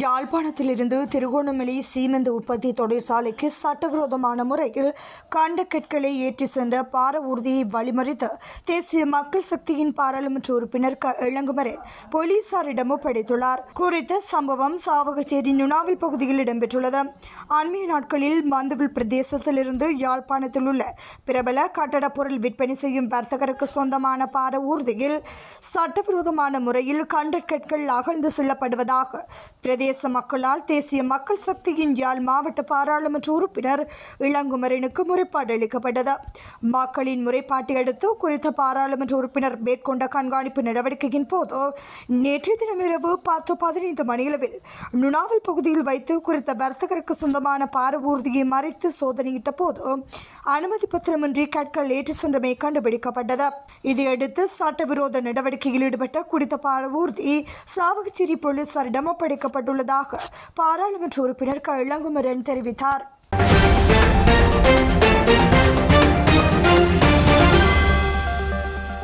யாழ்ப்பாணத்திலிருந்து திருகோணமலை சீமெந்த உற்பத்தி தொழிற்சாலைக்கு சட்டவிரோதமான முறையில் கண்ட ஏற்றி சென்ற பார ஊர்தியை வழிமறித்து தேசிய மக்கள் சக்தியின் பாராளுமன்ற உறுப்பினர் க. இளங்குமரன் போலீசாரிடம் ஒப்படைத்துள்ளார். குறித்த சம்பவம் சாவகச்சேரி நுணாவில் பகுதியில் இடம்பெற்றுள்ளது. அண்மைய நாட்களில் மந்துவில் பிரதேசத்திலிருந்து யாழ்ப்பாணத்தில் உள்ள பிரபல கட்டடப் பொருள் விற்பனை செய்யும் வர்த்தகருக்கு சொந்தமான பார ஊர்தியில் சட்டவிரோதமான முறையில் காண்டக்கற்கள் அகழ்ந்து செல்லப்படுவதாக பிரதேச மக்களால் தேசிய மக்கள் சக்தியின் யாழ் மாவட்ட பாராளுமன்ற உறுப்பினர் இளங்குமரனுக்கு முறைப்பாடு அளிக்கப்பட்டது. மக்களின் முறைப்பாட்டை அடுத்து குறித்த பாராளுமன்ற உறுப்பினர் மேற்கொண்ட கண்காணிப்பு நடவடிக்கையின் போது நேற்றைய தினமிரவு பத்து பதினைந்து மணியளவில் நுணாவல் பகுதியில் வைத்து குறித்த வர்த்தகருக்கு சொந்தமான பார ஊர்தியை மறைத்து சோதனையிட்ட போது அனுமதி பத்திரமின்றி கற்கள் ஏற்றி சென்றமை கண்டுபிடிக்கப்பட்டது. இதையடுத்து சட்டவிரோத நடவடிக்கையில் ஈடுபட்ட குறித்த பார ஊர்தி சாவகச்சேரி போலீசாரிடம் உள்ளதாக பாராளுமன்ற உறுப்பினர் க இளங்குமரன் தெரிவித்தார்.